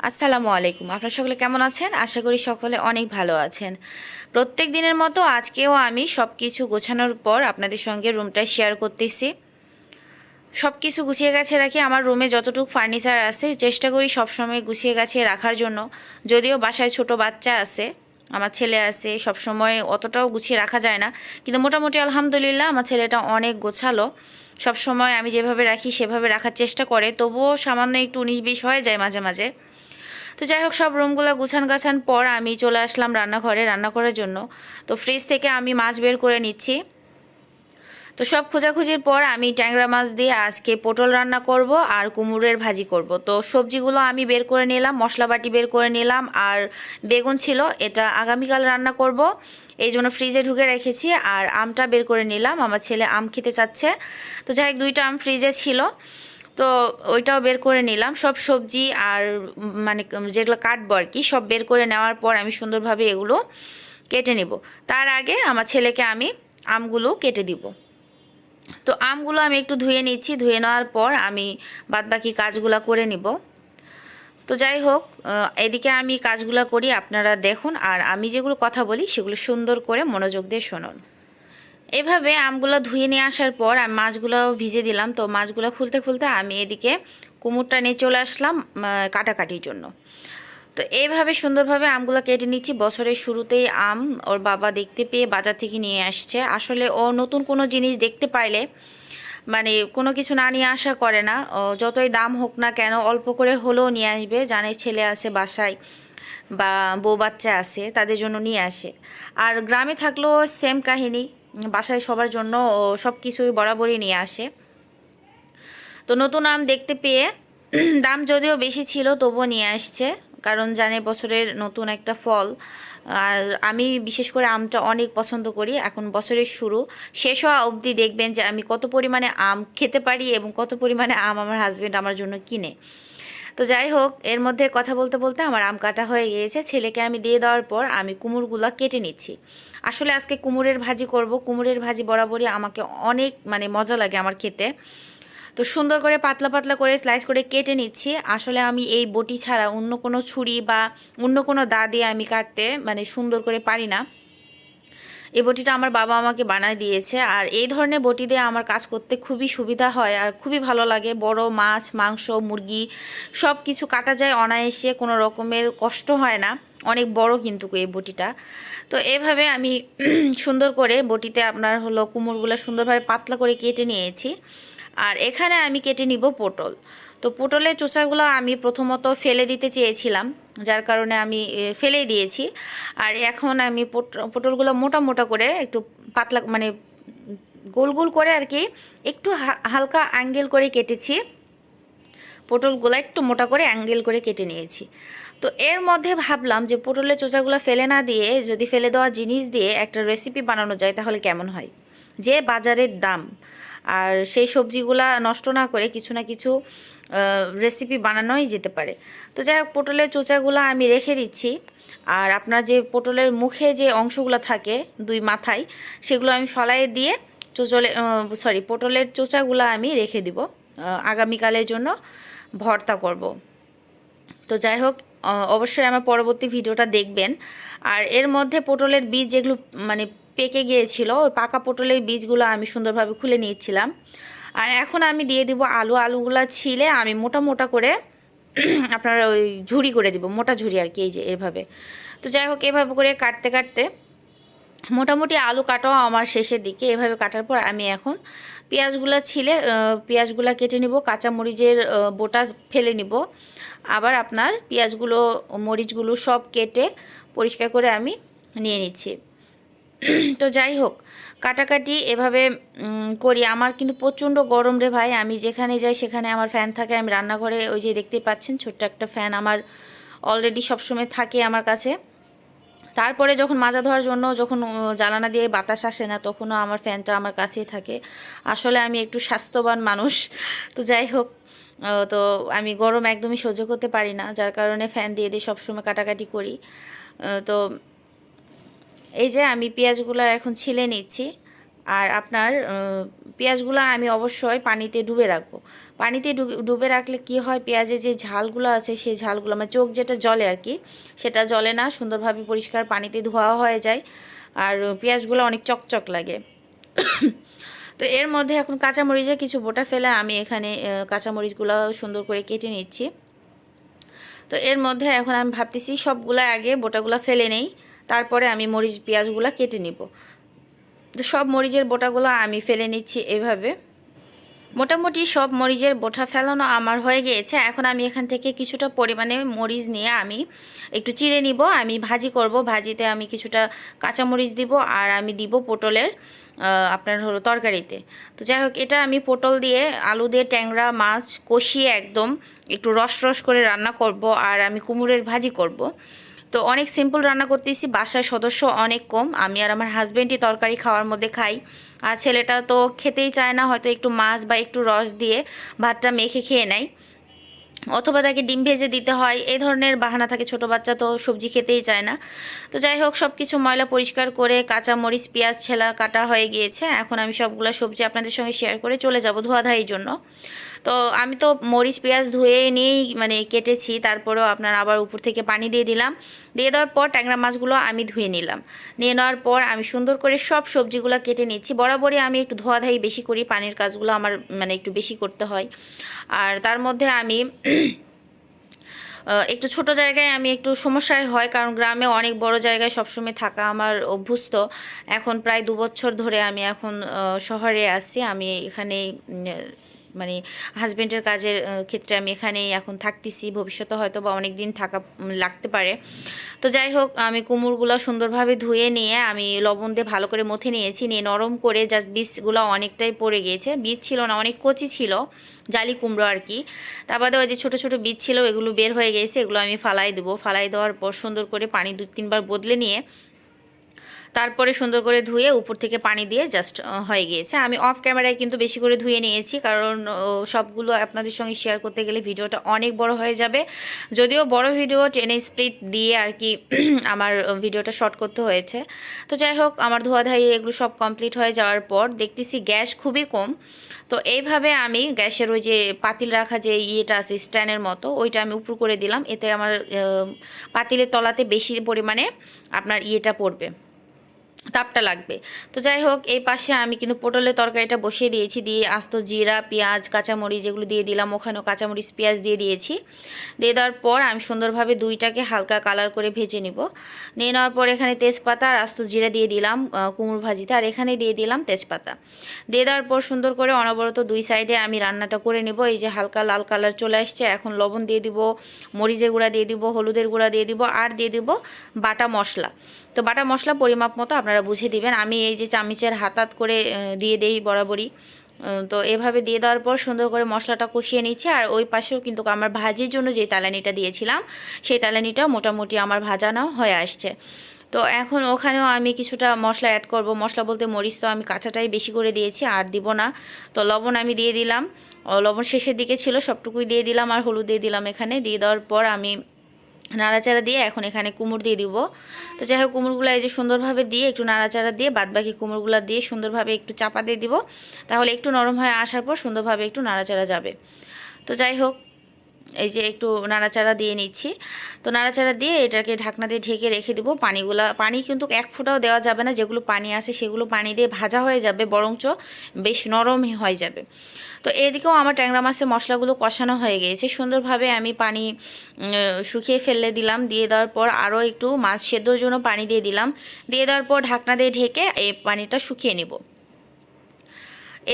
আসসালামু আলাইকুম। আপনারা সকলে কেমন আছেন? আশা করি সকলে অনেক ভালো আছেন। প্রত্যেক দিনের মতো আজকেও আমি সব কিছু গোছানোর পর আপনাদের সঙ্গে রুমটা শেয়ার করতেছি। সব কিছু গুছিয়ে গেছে রাখি আমার রুমে যতটুকু ফার্নিচার আছে, চেষ্টা করি সবসময় গুছিয়ে গাছিয়ে রাখার জন্য। যদিও বাসায় ছোট বাচ্চা আছে, আমার ছেলে আছে সব সময় অতটাও গুছিয়ে রাখা যায় না। কিন্তু মোটামুটি আলহামদুলিল্লাহ আমার ছেলেটা অনেক গোছালো। সব সময় আমি যেভাবে রাখি সেভাবে রাখার চেষ্টা করে, তবুও সামান্য একটু উনিশ বিশ হয়ে যায় মাঝে মাঝে। তো যাই হোক, সব রুমগুলো গুছান গাছান পর আমি চলে আসলাম রান্নাঘরে রান্না করার জন্য। তো ফ্রিজ থেকে আমি মাছ বের করে নিচ্ছি। তো সব খোঁজাখুঁজির পর আমি ট্যাংরা মাছ দিয়ে আজকে পটল রান্না করব আর কুমড়োর ভাজি করব। তো সবজিগুলো আমি বের করে নিলাম মশলা বাটি বের করে নিলাম আর বেগুন ছিল, এটা আগামীকাল রান্না করব। এই জন্য ফ্রিজে ঢুকে রেখেছি আর আমটা বের করে নিলাম। আমার ছেলে আম খেতে চাচ্ছে। তো যাই হোক, দুইটা আম ফ্রিজে ছিল। তো ওইটাও বের করে নিলাম। সব সবজি আর মানে যেগুলো কাটবো আর কি, সব বের করে নেওয়ার পর আমি সুন্দরভাবে এগুলো কেটে নেব। তার আগে আমার ছেলেকে আমি আমগুলো কেটে দিব। তো আমগুলো আমি একটু ধুয়ে নিচ্ছি। ধুয়ে নেওয়ার পর আমি বাদবাকি কাজগুলো করে নিব। তো যাই হোক এদিকে আমি কাজগুলো করি, আপনারা দেখুন। আর আমি যেগুলো কথা বলি, সেগুলো সুন্দর করে মনোযোগ দিয়ে শুনুন। এভাবে আমগুলো ধুয়ে নিয়ে আসার পর আমি মাছগুলো ভিজে দিলাম। তো মাছগুলো খুলতে খুলতে আমি এদিকে কুমুরটা নিয়ে চলে আসলাম কাটাকাটির জন্য। তো এইভাবে সুন্দরভাবে আমগুলো কেটে নিচ্ছি। বছরের শুরুতেই আম ওর বাবা দেখতে পেয়ে বাজার থেকে নিয়ে আসছে। আসলে ও নতুন কোনো জিনিস দেখতে পাইলে মানে কোনো কিছু না নিয়ে আসা করে না। যতই দাম হোক না কেন, অল্প করে হলেও নিয়ে আসবে। জানে ছেলে আছে বাসায় বা বউ বাচ্চা আছে, তাদের জন্য নিয়ে আসে। আর গ্রামে থাকলেও সেম কাহিনী। বাসায় সবার জন্য সব কিছুই বরাবরই নিয়ে আসে। তো নতুন আম দেখতে পেয়ে দাম যদিও বেশি ছিল, তবুও নিয়ে আসছে। কারণ জানে বছরের নতুন একটা ফল। আর আমি বিশেষ করে আমটা অনেক পছন্দ করি। এখন বছরের শুরু। শেষ হওয়া অবধি দেখবেন যে আমি কত পরিমাণে আম খেতে পারি এবং কত পরিমাণে আম আমার হাজব্যান্ড আমার জন্য কিনে। তো যাই হোক, এর মধ্যে কথা বলতে বলতে আমার আম কাটা হয়ে গিয়েছে। ছেলেকে আমি দিয়ে দেওয়ার পর আমি কুমড়গুলো কেটে নিচ্ছি। আসলে আজকে কুমড়ের ভাজি করব। কুমড়ের ভাজি বরাবরই আমাকে অনেক মানে মজা লাগে আমার খেতে। তো সুন্দর করে পাতলা পাতলা করে স্লাইস করে কেটে নিচ্ছি। আসলে আমি এই বটি ছাড়া অন্য কোনো ছুরি বা অন্য কোনো দা দিয়ে আমি কাটতে মানে সুন্দর করে পারি না। এই বটিটা আমার বাবা আমাকে বানায় দিয়েছে। আর এই ধরনের বটি দিয়ে আমার কাজ করতে খুবই সুবিধা হয় আর খুবই ভালো লাগে। বড় মাছ, মাংস, মুরগি সব কিছু কাটা যায় অনায়াসে, কোনো রকমের কষ্ট হয় না। অনেক বড় কিন্তু এই বটিটা। তো এভাবে আমি সুন্দর করে বটিতে আপনার হলো কুমড়গুলো সুন্দরভাবে পাতলা করে কেটে নিয়েছি। আর এখানে আমি কেটে নিব পটল। তো পটলের চোচাগুলো আমি প্রথমত ফেলে দিতে চেয়েছিলাম যার কারণে আমি এ, ফেলেই দিয়েছি। আর এখন আমি পট- পটলগুলো মোটা মোটা করে একটু পাতলা মানে গোল গোল করে আর কি একটু হালকা অ্যাঙ্গেল করে কেটেছি। পটলগুলো একটু মোটা করে অ্যাঙ্গেল করে কেটে নিয়েছি। তো এর মধ্যে ভাবলাম যে পটলের চোচাগুলো ফেলে না দিয়ে যদি ফেলে দেওয়া জিনিস দিয়ে একটা রেসিপি বানানো যায় তাহলে কেমন হয়? যে বাজারের দাম আর সেই সবজিগুলা নষ্ট না করে কিছু না কিছু রেসিপি বানানোই যেতে পারে। তো যাই হোক, পটলের চোচাগুলো আমি রেখে দিচ্ছি। আর আপনার যে পটলের মুখে যে অংশগুলো থাকে দুই মাথায়, সেগুলো আমি ফলাই দিয়ে চোচলে সরি পটলের চোচাগুলো আমি রেখে দিব। আগামীকালের জন্য ভর্তা করব। তো যাই হোক অবশ্যই আমার পরবর্তী ভিডিওটা দেখবেন। আর এর মধ্যে পটলের বীজ যেগুলো মানে পেকে গিয়েছিল ওই পাকা পটলের বীজগুলো আমি সুন্দরভাবে খুলে নিয়েছিলাম। আর এখন আমি দিয়ে দিব আলু। আলুগুলো ছিলে আমি মোটা মোটা করে আপনার ওই ঝুড়ি করে দিব মোটা ঝুড়ি আর কি এই যে এভাবে। তো যাই হোক এভাবে করে কাটতে কাটতে মোটামুটি আলু কাটাও আমার শেষের দিকে। এভাবে কাটার পর আমি এখন পেঁয়াজগুলো ছিলে পেঁয়াজগুলো কেটে নিব কাঁচামরিচের আহ, বোটা ফেলে নিব। আবার আপনার পেঁয়াজগুলো মরিচগুলো সব কেটে পরিষ্কার করে আমি নিয়ে নিচ্ছি। তো যাই হোক, কাটাকাটি এভাবে করি। আমার কিন্তু প্রচণ্ড গরম রে ভাই। আমি যেখানে যাই, সেখানে আমার ফ্যান থাকে। আমি রান্নাঘরে ওই যে দেখতে পাচ্ছেন, ছোট্ট একটা ফ্যান আমার অলরেডি সবসময় থাকে আমার কাছে। তারপরে যখন মাজা ধোয়ার জন্য যখন জ্বালানা দিয়ে বাতাস আসে না, তখনও আমার ফ্যানটা আমার কাছেই থাকে। আসলে আমি একটু স্বাস্থ্যবান মানুষ। তো যাই হোক তো আমি গরম একদমই সহ্য করতে পারি না। যার কারণে ফ্যান দিয়ে দিয়ে সবসময় কাটাকাটি করি। তো এই যে আমি পেঁয়াজগুলো এখন ছিলে নিচ্ছি, আর আপনার পেঁয়াজগুলো আমি অবশ্যই পানিতে ডুবে রাখব। পানিতে ডুবে রাখলে কি হয় পেঁয়াজের যে ঝালগুলো আছে, সেই ঝালগুলো মানে চোখ যেটা জলে আর কি, সেটা জলে না, সুন্দরভাবে পরিষ্কার পানিতে ধোয়া হয়ে যায়, আর পেঁয়াজগুলো অনেক চকচক লাগে। তো এর মধ্যে এখন কাঁচামরিচে কিছু বোটা ফেলে আমি এখানে কাঁচামরিচগুলো সুন্দর করে কেটে নিচ্ছি। তো এর মধ্যে এখন আমি ভাবতেছি সবগুলো আগে বোটাগুলো ফেলে নেই তারপরে আমি মরিচ পেঁয়াজগুলো কেটে নিব। তো সব মরিচের বোটাগুলো আমি ফেলে নিচ্ছি এভাবে। মোটামুটি সব মরিচের বোটা ফেলানো আমার হয়ে গিয়েছে। এখন আমি এখান থেকে কিছুটা পরিমাণে মরিচ নিয়ে আমি একটু চিড়ে নিব। আমি ভাজি করব। ভাজিতে আমি কিছুটা কাঁচা মরিচ দিব আর আমি দিব পটলের আপনার হলো তরকারিতে। তো যাই হোক, এটা আমি পটল দিয়ে আলু দিয়ে ট্যাংরা, মাছ কষিয়ে একদম একটু রস রস করে রান্না করব আর আমি কুমড়ের ভাজি করব। তো অনেক সিম্পল রান্না করতেছি বাসায় সদস্য অনেক কম। আমি আর আমার হাজব্যান্ডই তরকারি খাওয়ার মধ্যে খাই। আর ছেলেটা তো খেতেই চায় না, হয়তো একটু মাছ বা একটু রস দিয়ে ভাতটা মেখে খেয়ে নেয়। অথবা তাকে ডিম ভেজে দিতে হয় এই ধরনের বাহানা থাকে। ছোট বাচ্চা তো সবজি খেতেই চায় না। তো যাই হোক সব কিছু ময়লা পরিষ্কার করে কাঁচা মরিচ পেঁয়াজ, ছেলা কাটা হয়ে গিয়েছে। এখন আমি সবগুলো সবজি আপনাদের সঙ্গে শেয়ার করে চলে যাব ধোয়া ধোয়াধাইয়ের জন্য। তো আমি তো মরিচ, পেঁয়াজ ধুয়ে নিয়েই মানে কেটেছি, তারপরেও আপনার আবার উপর থেকে পানি দিয়ে দিলাম। দিয়ে দেওয়ার পর ট্যাংরা মাছগুলো আমি ধুয়ে নিলাম। নিয়ে নেওয়ার পর আমি সুন্দর করে সব সবজিগুলো কেটে নিচ্ছি। বরাবরই আমি একটু ধোয়া ধোয়াধাই বেশি করি, পানির কাজগুলো আমার মানে একটু বেশি করতে হয়। আর তার মধ্যে আমি একটু ছোট জায়গায় আমি একটু সমস্যায় হয়, কারণ গ্রামে অনেক বড় জায়গায় সবসময় থাকা আমার অভ্যস্ত। এখন প্রায় দু বছর ধরে আমি এখন শহরে আছি। আমি এখানে মানে হাজবেন্ডের কাজের ক্ষেত্রে আমি এখানেই এখন থাকতেছি। ভবিষ্যতে হয়তো বা অনেক দিন থাকা লাগতে পারে। তো যাই হোক, আমি কুমড়গুলো সুন্দরভাবে ধুয়ে নিয়ে, আমি লবণ দিয়ে ভালো করে মথে নিয়েছি। নিয়ে নরম করে জাস্ট বীজগুলো অনেকটাই পড়ে গিয়েছে। বীজ ছিল না, অনেক কচি ছিল, জালি কুমড়ো আর কি। তার বাদে ওই যে ছোটো ছোটো বীজ ছিল এগুলো বের হয়ে গেছে এগুলো আমি ফালাই দেবো। ফালাই দেওয়ার পর সুন্দর করে পানি দু তিনবার বদলে নিয়ে তারপরে সুন্দর করে ধুয়ে উপর থেকে পানি দিয়ে জাস্ট হয়ে গিয়েছে। আমি অফ ক্যামেরায় কিন্তু বেশি করে ধুয়ে নিয়েছি, কারণ সবগুলো আপনাদের সঙ্গে শেয়ার করতে গেলে ভিডিওটা অনেক বড় হয়ে যাবে। যদিও বড় ভিডিও টেনে স্প্রিট দিয়ে আর কি আমার ভিডিওটা শর্ট করতে হয়েছে। তো যাই হোক, আমার ধোয়া ধাই এগুলো সব কমপ্লিট হয়ে যাওয়ার পর দেখতেছি গ্যাস খুবই কম। তো এইভাবে আমি গ্যাসের ওই যে পাতিল রাখা যে ইয়েটা আছে, স্ট্যান্ডের মতো, ওইটা আমি উপর করে দিলাম। এতে আমার পাতিলের তলাতে বেশি পরিমাণে আপনার ইয়েটা পড়বে। তাপটা লাগবে। তো যাই হোক, এই পাশে আমি কিন্তু পটলের তরকারিটা বসিয়ে দিয়েছি। দিয়ে আস্ত জিরা, পেঁয়াজ, কাঁচামরিচ যেগুলো দিয়ে দিলাম, ওখানেও কাঁচামরিচ, পেঁয়াজ দিয়ে দিয়েছি। দিয়ে দেওয়ার পর আমি সুন্দরভাবে দুইটাকে হালকা কালার করে ভেজে নিব। নিয়ে নেওয়ার পর এখানে তেজপাতা আর আস্ত জিরা দিয়ে দিলাম কুমড়ো ভাজিতে। আর এখানে দিয়ে দিলাম তেজপাতা। দিয়ে দেওয়ার পর সুন্দর করে অনবরত দুই সাইডে আমি রান্নাটা করে নেব। এই যে হালকা লাল কালার চলে আসছে, এখন লবণ দিয়ে দিব, মরিচের গুঁড়া দিয়ে দিব, হলুদের গুঁড়া দিয়ে দিব, আর দিয়ে দিব বাটা মশলা। তো বাটা মশলা পরিমাপ মতো আপনারা বুঝে দিবেন। আমি এই যে চামিচের হাতাত করে দিয়ে দেই বরাবরই। তো এভাবে দিয়ে দেওয়ার পর সুন্দর করে মশলাটা কষিয়ে নিচ্ছে। আর ওই পাশেও কিন্তু আমার ভাজির জন্য যে তালানিটা দিয়েছিলাম, সেই তালানিটা মোটামুটি আমার ভাজানো হয়ে আসছে। তো এখন ওখানেও আমি কিছুটা মশলা অ্যাড করব। মশলা বলতে মরিচ তো আমি কাঁচাটাই বেশি করে দিয়েছি, আর দিব না। তো লবণ আমি দিয়ে দিলাম। লবণ শেষের দিকে ছিল, সবটুকুই দিয়ে দিলাম আর হলুদ দিয়ে দিলাম এখানে। দিয়ে দেওয়ার পর আমি নাড়াচাড়া দিয়ে এখন এখানে কুমড় দিয়ে দিব। তো যাই হোক কুমড়গুলো এই যে সুন্দরভাবে দিয়ে একটু নাড়াচাড়া দিয়ে বাদবাকি কুমড়গুলো দিয়ে সুন্দরভাবে একটু চাপা দিয়ে দিব। তাহলে একটু নরম হয়ে আসার পর সুন্দরভাবে একটু নাড়াচাড়া যাবে। তো যাই হোক এই যে একটু নাড়াচাড়া দিয়ে নিচ্ছি। তো নাড়াচাড়া দিয়ে এটাকে ঢাকনা দিয়ে ঢেকে রেখে দিব। পানিগুলা, পানি কিন্তু এক ফোঁটাও দেওয়া যাবে না। যেগুলো পানি আছে সেগুলো পানি দিয়ে ভাজা হয়ে যাবে, বরঞ্চ বেশ নরম হয়ে যাবে। তো এদিকেও আমার ট্যাংরা মাছের মশলাগুলো কষানো হয়ে গিয়েছে। সুন্দরভাবে আমি পানি শুকিয়ে ফেলে দিলাম। দিয়ে দেওয়ার পর আরও একটু মাছ সেদ্ধর জন্য পানি দিয়ে দিলাম। দিয়ে দেওয়ার পর ঢাকনা দিয়ে ঢেকে এই পানিটা শুকিয়ে নেব।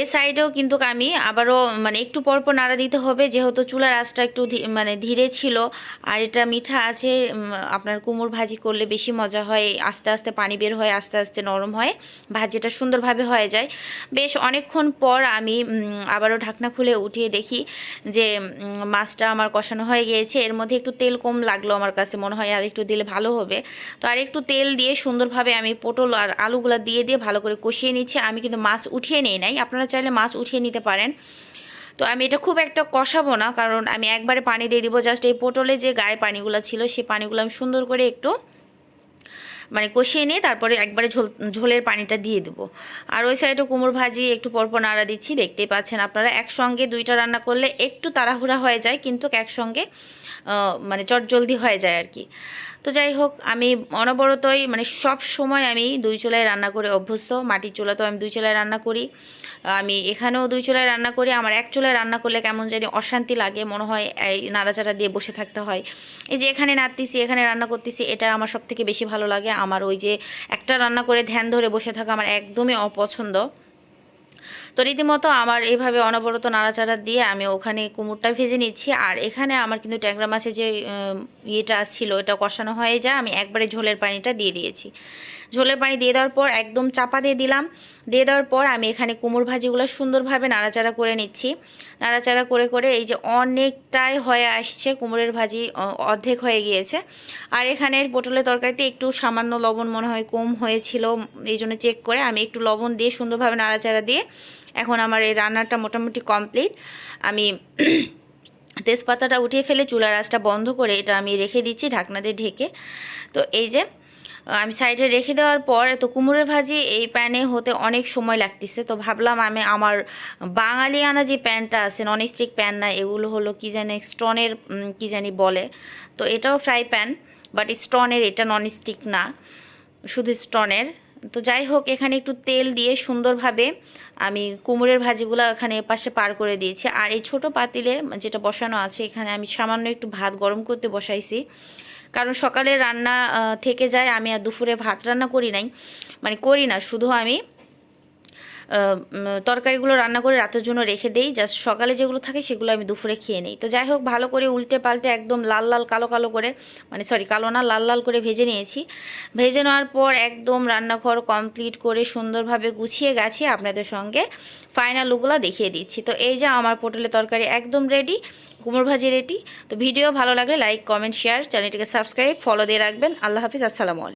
এ সাইডেও কিন্তু আমি আবারও মানে একটু পরপর নাড়া দিতে হবে, যেহেতু চুলার আঁচটা একটু মানে ধীরে ছিল, আর এটা মিঠা আছে আপনার কুমড় ভাজি করলে বেশি মজা হয়, আস্তে আস্তে পানি বের হয়, আস্তে আস্তে নরম হয়, ভাজিটা সুন্দরভাবে হয়ে যায়। বেশ অনেকক্ষণ পর আমি আবারও ঢাকনা খুলে উঠিয়ে দেখি যে মাছটা আমার কষানো হয়ে গিয়েছে, এর মধ্যে একটু তেল কম লাগল আমার কাছে মনে হয়, আর একটু দিলে ভালো হবে। তো আর একটু তেল দিয়ে সুন্দরভাবে আমি পটল আর আলুগুলো দিয়ে দিয়ে ভালো করে কষিয়ে নিচ্ছি, আমি কিন্তু মাছ উঠিয়ে নিই নাই, আপনারা চাইলে মাছ উঠিয়ে নিতে পারেন। তো আমি এটা খুব একটা কষাবো না, কারণ আমি একবারে পানি দিয়ে দিব। জাস্ট এই পটলে যে গায়ে পানিগুলো ছিল, সেই পানিগুলো আমি সুন্দর করে একটু মানে কষিয়ে নিয়ে তারপরে একবারে ঝোল, ঝোলের পানিটা দিয়ে দেবো। আর ওই সাইডে কুমড়ো ভাজি, একটু পরপর নাড়া দিচ্ছি। দেখতেই পাচ্ছেন আপনারা, একসঙ্গে দুইটা রান্না করলে একটু তাড়াহুড়া হয়ে যায়, কিন্তু একসঙ্গে মানে চটজলদি হয়ে যায় আর কি। তো যাই হোক, আমি অনবরতই মানে সব সময় আমি দুই চুলায় রান্না করে অভ্যস্ত। মাটির চুলাতেও আমি দুই চুলায় রান্না করি। আমি এখানেও দুই চুলায় রান্না করি, আমার এক চুলায় রান্না করলে কেমন জানি অশান্তি লাগে, মনে হয়, এই নাড়াচাড়া দিয়ে বসে থাকতে হয়। এই যে এখানে নাড়তেছি, এখানে রান্না করতেছি, এটা আমার সব থেকে বেশি ভালো লাগে। আমার ওই যে একটা রান্না করে ধ্যান ধরে বসে থাকা আমার একদমই অপছন্দ। তো রীতিমতো আমার এইভাবে অনবরত নাড়াচাড়া দিয়ে আমি ওখানে কুমুরটা ভেজে নিচ্ছি। আর এখানে আমার কিন্তু ট্যাংরা মাছের যে ইয়েটা ছিল এটা কষানো হয়ে যায়। আমি একবারে ঝোলের পানিটা দিয়ে দিয়েছি। ঝোলের পানি দিয়ে দেওয়ার পর একদম চাপা দিয়ে দিলাম। দিয়ে দেওয়ার পর আমি এখানে কুমড় ভাজিগুলো সুন্দরভাবে নাড়াচাড়া করে নিচ্ছি। নাড়াচাড়া করে করে এই যে অনেকটাই হয়ে আসছে কুমড়োর ভাজি অর্ধেক হয়ে গিয়েছে। আর এখানে পটলের তরকারিতে একটু সামান্য লবণ মনে হয় কম হয়েছিল, এই জন্য চেক করে আমি একটু লবণ দিয়ে সুন্দরভাবে নাড়াচাড়া দিয়ে এখন আমার এই রান্নাটা মোটামুটি কমপ্লিট আমি তেজপাতাটা উঠিয়ে ফেলে চুলার আঁচটা বন্ধ করে এটা আমি রেখে দিচ্ছি ঢাকনা দিয়ে ঢেকে। তো এই যে আমি সাইডে রেখে দেওয়ার পর তো কুমড়োর ভাজি এই প্যানে হতে অনেক সময় লাগতেছে। তো ভাবলাম আমি আমার বাঙালিয়ানা যে প্যানটা আছে ননস্টিক প্যান না, এগুলো হলো কি জানি স্টোনের কি জানি বলে। তো এটাও ফ্রাই প্যান বাট স্টোনের, এটা ননস্টিক না, শুধু স্টোনের। তো যাই হোক, এখানে একটু তেল দিয়ে সুন্দরভাবে আমি কুমড়ের ভাজিগুলো এখানে পাশে পার করে দিয়েছি। আর এই ছোট পাতিলে যেটা বসানো আছে, এখানে আমি সামান্য একটু ভাত গরম করতে বসাইছি। কারণ সকালে রান্না থেকে যায়, আমি আর দুপুরে ভাত রান্না করি নাই। মানে করি না, শুধু আমি তরকারিগুলো রান্না করে রাতের জন্য রেখে দেই। জাস্ট সকালে যেগুলো থাকে সেগুলো আমি দুপুরে খেয়ে নিই। তো যাই হোক, ভালো করে উল্টে পাল্টে একদম লাল লাল, কালো কালো করে মানে সরি কালো না, লাল লাল করে ভেজে নিয়েছি। ভেজে নেওয়ার পর একদম রান্নাঘর কমপ্লিট করে সুন্দরভাবে গুছিয়ে গেছি। আপনাদের সঙ্গে ফাইনাল লুকগুলো দেখিয়ে দিচ্ছি। তো এই যে আমার পটলের তরকারি একদম রেডি কুমড়ো ভাজি রেটি তো ভিডিও ভালো লাগলে লাইক কমেন্ট শেয়ার চ্যানেলটিকে সাবস্ক্রাইব ফলো দিয়ে রাখবেন। আল্লাহ হাফিজ, আসসালামু